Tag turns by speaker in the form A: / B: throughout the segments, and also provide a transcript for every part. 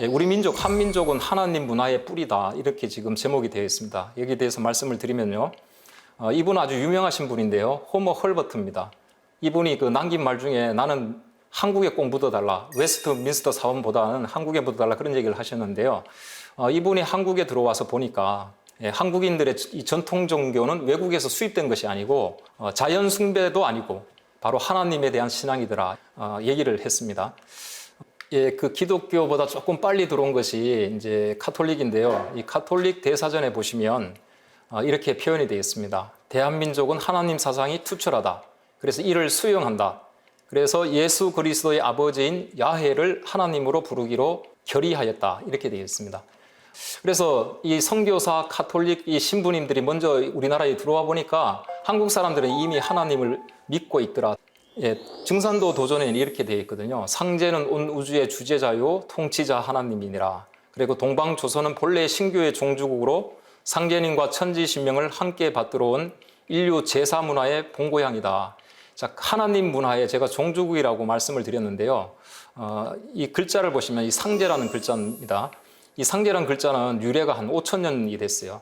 A: 예, 우리 민족 한민족은 하나님 문화의 뿌리다 이렇게 지금 제목이 되어 있습니다. 여기에 대해서 말씀을 드리면요, 어, 이분 아주 유명하신 분인데요, 호머 헐버트입니다. 이분이 그 남긴 말 중에 나는 한국에 꼭 묻어달라, 웨스트민스터 사원보다는 한국에 묻어달라 그런 얘기를 하셨는데요. 어, 이분이 한국에 들어와서 보니까 예, 한국인들의 이 전통 종교는 외국에서 수입된 것이 아니고 어, 자연 숭배도 아니고 바로 하나님에 대한 신앙이더라 어, 얘기를 했습니다. 예, 그 기독교보다 조금 빨리 들어온 것이 이제 카톨릭인데요. 이 카톨릭 대사전에 보시면 어, 이렇게 표현이 되어 있습니다. 대한민족은 하나님 사상이 투철하다. 그래서 이를 수용한다. 그래서 예수 그리스도의 아버지인 야훼를 하나님으로 부르기로 결의하였다. 이렇게 되어 있습니다. 그래서 이 선교사 카톨릭 이 신부님들이 먼저 우리나라에 들어와 보니까 한국 사람들은 이미 하나님을 믿고 있더라. 예, 증산도 도전에는 이렇게 되어 있거든요. 상제는 온 우주의 주제자요 통치자 하나님이니라. 그리고 동방 조선은 본래 신교의 종주국으로 상제님과 천지 신명을 함께 받들어 온 인류 제사 문화의 본고향이다. 자, 하나님 문화에 제가 종주국이라고 말씀을 드렸는데요. 어, 이 글자를 보시면 이 상제라는 글자입니다. 이 상제라는 글자는 유래가 한 5천 년이 됐어요.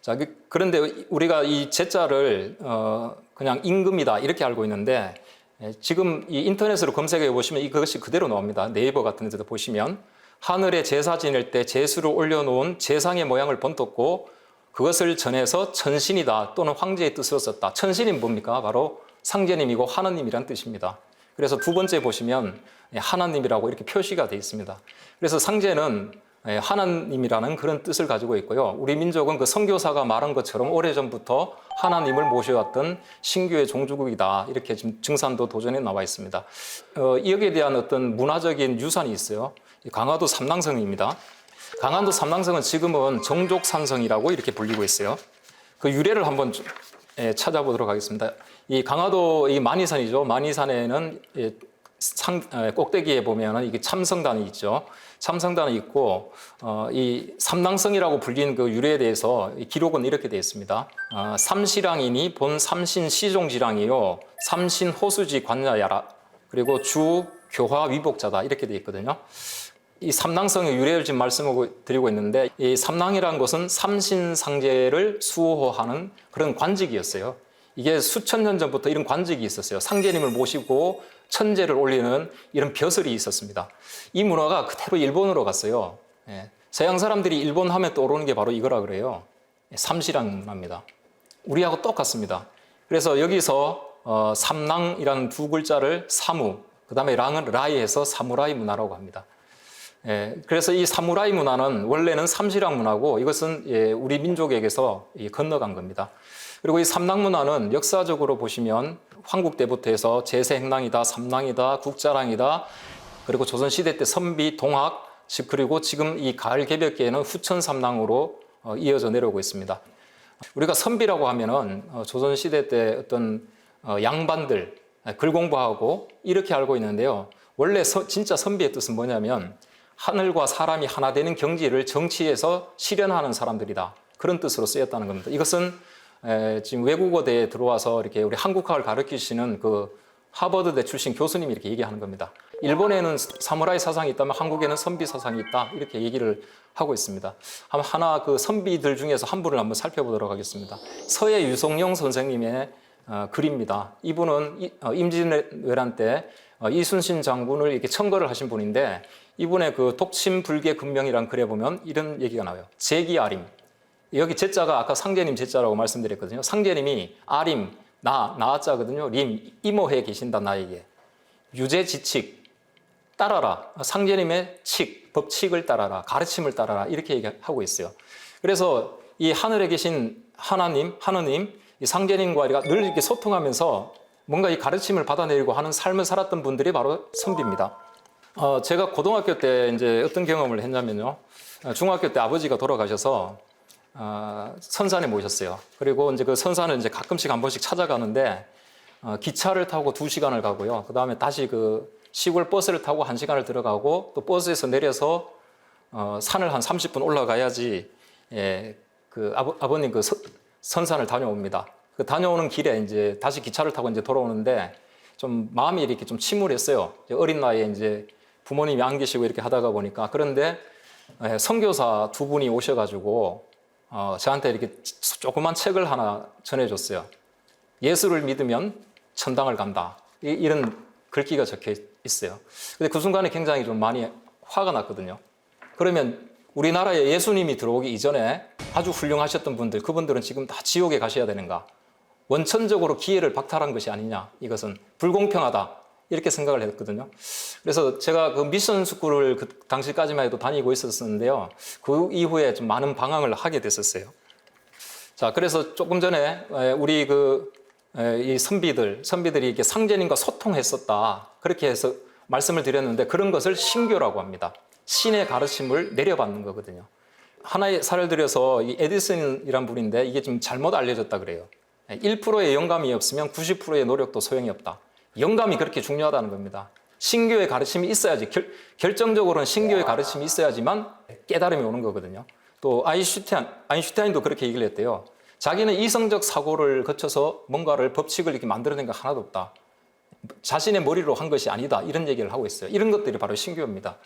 A: 자, 그- 그런데 우리가 이 제자를 어, 그냥 임금이다 이렇게 알고 있는데 예, 지금 이 인터넷으로 검색해 보시면 이것이 그대로 나옵니다. 네이버 같은 데도 보시면 하늘에 제사 지낼 때 제수를 올려놓은 제상의 모양을 번떴고 그것을 전해서 천신이다 또는 황제의 뜻으로 썼다. 천신이 뭡니까? 바로 상제님이고 하나님이란 뜻입니다. 그래서 두 번째 보시면 예, 하나님이라고 이렇게 표시가 되어 있습니다. 그래서 상제는 예, 하나님이라는 그런 뜻을 가지고 있고요. 우리 민족은 그 선교사가 말한 것처럼 오래전부터 하나님을 모셔왔던 신교의 종주국이다. 이렇게 지금 증산도 도전에 나와 있습니다. 어, 여기에 대한 어떤 문화적인 유산이 있어요. 이 강화도 삼랑성입니다. 강화도 삼랑성은 지금은 정족산성이라고 이렇게 불리고 있어요. 그 유래를 한번 좀, 예, 찾아보도록 하겠습니다. 이 강화도 이 만이산이죠. 만이산에는 예, 상, 에, 꼭대기에 보면은 이게 참성단이 있죠. 참성단이 있고 어, 이 삼랑성이라고 불리는 그 유래에 대해서 이 기록은 이렇게 되어 있습니다. 어, 삼시랑이니 본 삼신 시종지랑이요, 삼신 호수지 관자야라. 그리고 주 교화 위복자다 이렇게 되어 있거든요. 이 삼랑성의 유래를 지금 말씀하고 드리고 있는데 이 삼랑이라는 것은 삼신상제를 수호하는 그런 관직이었어요. 이게 수천 년 전부터 이런 관직이 있었어요. 상제님을 모시고 천제를 올리는 이런 벼슬이 있었습니다. 이 문화가 그대로 일본으로 갔어요. 예. 서양 사람들이 일본 하면 떠오르는 게 바로 이거라 그래요. 예, 삼시랑 문화입니다. 우리하고 똑같습니다. 그래서 여기서 어, 삼랑이라는 두 글자를 사무, 그 다음에 랑은 라이해서 사무라이 문화라고 합니다. 예, 그래서 이 사무라이 문화는 원래는 삼시랑 문화고 이것은 예, 우리 민족에게서 이 건너간 겁니다. 그리고 이 삼랑 문화는 역사적으로 보시면 황국 때부터 해서 제세행랑이다, 삼랑이다, 국자랑이다, 그리고 조선 시대 때 선비, 동학, 즉 그리고 지금 이 가을 개벽기에는 후천 삼랑으로 어, 이어져 내려오고 있습니다. 우리가 선비라고 하면은 어, 조선 시대 때 어떤 어, 양반들 글 공부하고 이렇게 알고 있는데요. 원래 서- 진짜 선비의 뜻은 뭐냐면 하늘과 사람이 하나 되는 경지를 정치에서 실현하는 사람들이다. 그런 뜻으로 쓰였다는 겁니다. 이것은 에, 지금 외국어대에 들어와서 이렇게 우리 한국학을 가르치시는 그 하버드대 출신 교수님이 이렇게 얘기하는 겁니다. 일본에는 사무라이 사상이 있다면 한국에는 선비 사상이 있다. 이렇게 얘기를 하고 있습니다. 한번 하나 그 선비들 중에서 한 분을 한번 살펴보도록 하겠습니다. 서해 유성영 선생님의 어, 글입니다. 이분은 이- 어, 임진왜란 때 어, 이순신 장군을 이렇게 청거를 하신 분인데 이분의 그 독침 불계 근명이란 글에 보면 이런 얘기가 나와요. 제기아림. 여기 제자가 아까 상제님 제자라고 말씀드렸거든요. 상제님이 아림, 나, 나자거든요. 림, 이모해 계신다, 나에게. 유제지칙, 따라라. 상제님의 칙, 법칙을 따라라. 가르침을 따라라. 이렇게 얘기하고 있어요. 그래서 이 하늘에 계신 하나님, 하느님, 이 상제님과 우리가 늘 이렇게 소통하면서 뭔가 이 가르침을 받아내리고 하는 삶을 살았던 분들이 바로 선비입니다. 어, 제가 고등학교 때 이제 어떤 경험을 했냐면요. 어, 중학교 때 아버지가 돌아가셔서 어, 선산에 모셨어요. 그리고 이제 그 선산을 이제 가끔씩 한 번씩 찾아가는데 어, 기차를 타고 두 시간을 가고요. 그 다음에 다시 그 시골 버스를 타고 한 시간을 들어가고 또 버스에서 내려서 어, 산을 한 30분 올라가야지 예, 그 아버, 아버님 그 서- 선산을 다녀옵니다. 그 다녀오는 길에 이제 다시 기차를 타고 이제 돌아오는데 좀 마음이 이렇게 좀 침울했어요. 어린 나이에 이제 부모님이 안 계시고 이렇게 하다가 보니까 그런데 예, 선교사 두 분이 오셔가지고 어, 저한테 이렇게 조그만 책을 하나 전해줬어요. 예수를 믿으면 천당을 간다. 이- 이런 글귀가 적혀 있어요. 근데 그 순간에 굉장히 좀 많이 화가 났거든요. 그러면 우리나라에 예수님이 들어오기 이전에 아주 훌륭하셨던 분들, 그분들은 지금 다 지옥에 가셔야 되는가? 원천적으로 기회를 박탈한 것이 아니냐? 이것은 불공평하다. 이렇게 생각을 했거든요. 그래서 제가 그 미션 스쿨을 그 당시까지만 해도 다니고 있었는데요. 그 이후에 좀 많은 방황을 하게 됐었어요. 자, 그래서 조금 전에 에, 우리 그 이 선비들, 선비들이 이렇게 상제님과 소통했었다. 그렇게 해서 말씀을 드렸는데 그런 것을 신교라고 합니다. 신의 가르침을 내려받는 거거든요. 하나의 사례를 들여서 이 에디슨이란 분인데 이게 좀 잘못 알려졌다 그래요. 1%의 영감이 없으면 90%의 노력도 소용이 없다. 영감이 그렇게 중요하다는 겁니다. 신교의 가르침이 있어야지 결, 결정적으로는 신교의 가르침이 있어야지만 깨달음이 오는 거거든요. 또 아인슈타인, 아인슈타인도 그렇게 얘기를 했대요. 자기는 이성적 사고를 거쳐서 뭔가를 법칙을 이렇게 만들어낸 거 하나도 없다. 자신의 머리로 한 것이 아니다. 이런 얘기를 하고 있어요. 이런 것들이 바로 신교입니다.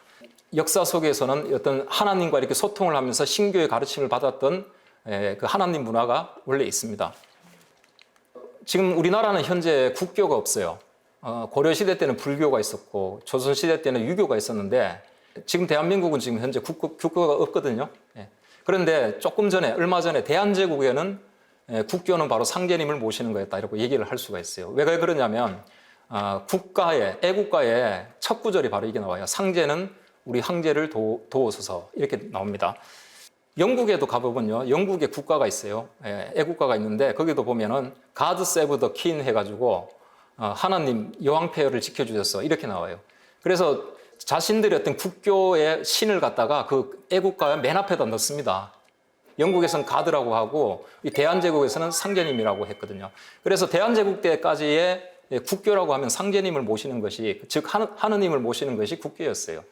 A: 역사 속에서는 어떤 하나님과 이렇게 소통을 하면서 신교의 가르침을 받았던 에, 그 하나님 문화가 원래 있습니다. 지금 우리나라는 현재 국교가 없어요. 어, 고려 시대 때는 불교가 있었고 조선 시대 때는 유교가 있었는데 지금 대한민국은 지금 현재 국교, 국교가 없거든요. 예. 그런데 조금 전에 얼마 전에 대한제국에는 예, 국교는 바로 상제님을 모시는 거였다 이렇게 얘기를 할 수가 있어요. 왜 그러냐면 아, 국가의 애국가의 첫 구절이 바로 이게 나와요. 상제는 우리 황제를 도, 도우소서 이렇게 나옵니다. 영국에도 가보면요, 영국에 국가가 있어요. 예, 애국가가 있는데 거기도 보면은 God Save the King 해가지고 어, 하나님 여왕 폐허를 지켜주셨어 이렇게 나와요. 그래서 자신들이 어떤 국교의 신을 갖다가 그 애국가의 맨 앞에다 넣습니다. 영국에서는 가드라고 하고 이 대한제국에서는 상제님이라고 했거든요. 그래서 대한제국 때까지의 예, 국교라고 하면 상제님을 모시는 것이 즉 하느- 하느님을 모시는 것이 국교였어요.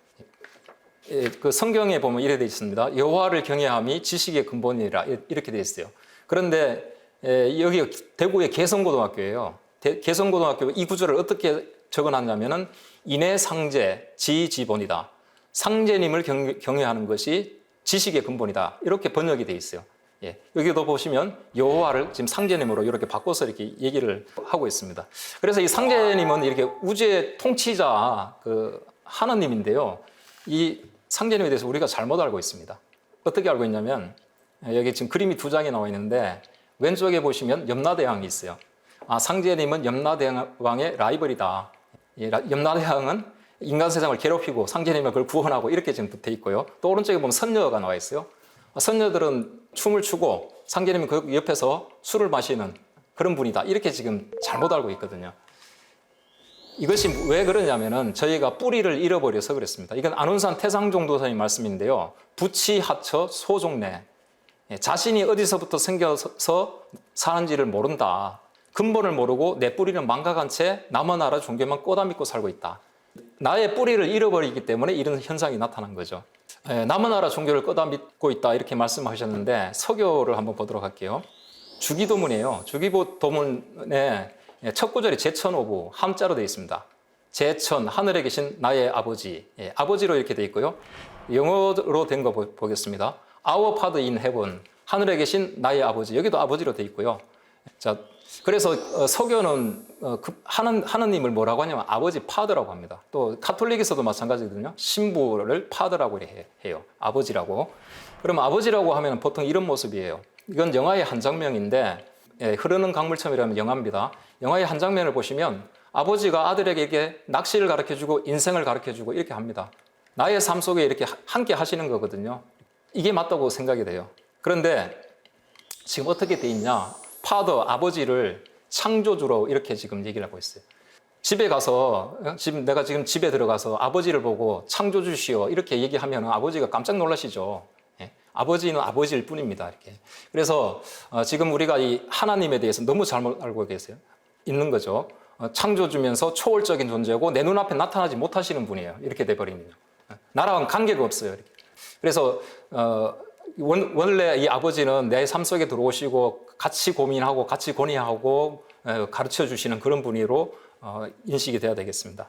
A: 예, 그 성경에 보면 이래 돼 있습니다. 여호와를 경외함이 지식의 근본이라 이렇게 돼 있어요. 그런데 예, 여기 대구의 개성고등학교예요. 대- 개성고등학교 이 구절을 어떻게 적어놨냐면은 인해 상제 지 지본이다. 상제님을 경, 경외하는 것이 지식의 근본이다. 이렇게 번역이 돼 있어요. 예, 여기도 보시면 여호와를 지금 상제님으로 이렇게 바꿔서 이렇게 얘기를 하고 있습니다. 그래서 이 상제님은 이렇게 우주의 통치자 그 하나님인데요. 이 상제님에 대해서 우리가 잘못 알고 있습니다. 어떻게 알고 있냐면 여기 지금 그림이 두 장이 나와 있는데 왼쪽에 보시면 염라대왕이 있어요. 아, 상제님은 염라대왕의 라이벌이다. 이 라- 염라대왕은 인간 세상을 괴롭히고 상제님은 그걸 구원하고 이렇게 지금 돼 있고요. 또 오른쪽에 보면 선녀가 나와 있어요. 아, 선녀들은 춤을 추고 상제님은 그 옆에서 술을 마시는 그런 분이다. 이렇게 지금 잘못 알고 있거든요. 이것이 왜 그러냐면은 저희가 뿌리를 잃어버려서 그랬습니다. 이건 안운산 태상종 도사님 말씀인데요. 부치 하처 소종래. 예, 자신이 어디서부터 생겨서 사는지를 모른다. 근본을 모르고 내 뿌리는 망각한 채 남의 나라 종교만 꼬다 믿고 살고 있다. 나의 뿌리를 잃어버리기 때문에 이런 현상이 나타난 거죠. 예, 남의 나라 종교를 꼬다 믿고 있다 이렇게 말씀하셨는데 서교를 한번 보도록 할게요. 주기도문이에요. 주기도문의 첫 구절이 제천오부 함자로 되어 있습니다. 제천 하늘에 계신 나의 아버지 예, 아버지로 이렇게 되어 있고요. 영어로 된 거 보겠습니다. Our Father in Heaven 하늘에 계신 나의 아버지 여기도 아버지로 되어 있고요. 자 그래서 어, 서교는 어, 그 하는 하느님을 뭐라고 하냐면 아버지 파드라고 합니다. 또 카톨릭에서도 마찬가지거든요. 신부를 파드라고 해- 해요. 아버지라고. 그럼 아버지라고 하면 보통 이런 모습이에요. 이건 영화의 한 장면인데 예, 흐르는 강물처럼이라면 영화입니다. 영화의 한 장면을 보시면 아버지가 아들에게 낚시를 가르쳐 주고 인생을 가르쳐 주고 이렇게 합니다. 나의 삶 속에 이렇게 하- 함께 하시는 거거든요. 이게 맞다고 생각이 돼요. 그런데 지금 어떻게 돼 있냐? 파더 아버지를 창조주로 이렇게 지금 얘기를 하고 있어요. 집에 가서 어? 지금 내가 지금 집에 들어가서 아버지를 보고 창조주시오 이렇게 얘기하면 아버지가 깜짝 놀라시죠. 예? 아버지는 아버지일 뿐입니다. 이렇게. 그래서 어, 지금 우리가 이 하나님에 대해서 너무 잘못 알고 계세요. 있는 거죠. 어, 창조주면서 초월적인 존재고 내 눈앞에 나타나지 못하시는 분이에요. 이렇게 돼버리면 나랑 관계가 없어요. 이렇게. 그래서 어, 원, 원래 이 아버지는 내 삶 속에 들어오시고 같이 고민하고 같이 에, 가르쳐 주시는 그런 분으로 어, 인식이 돼야 되겠습니다.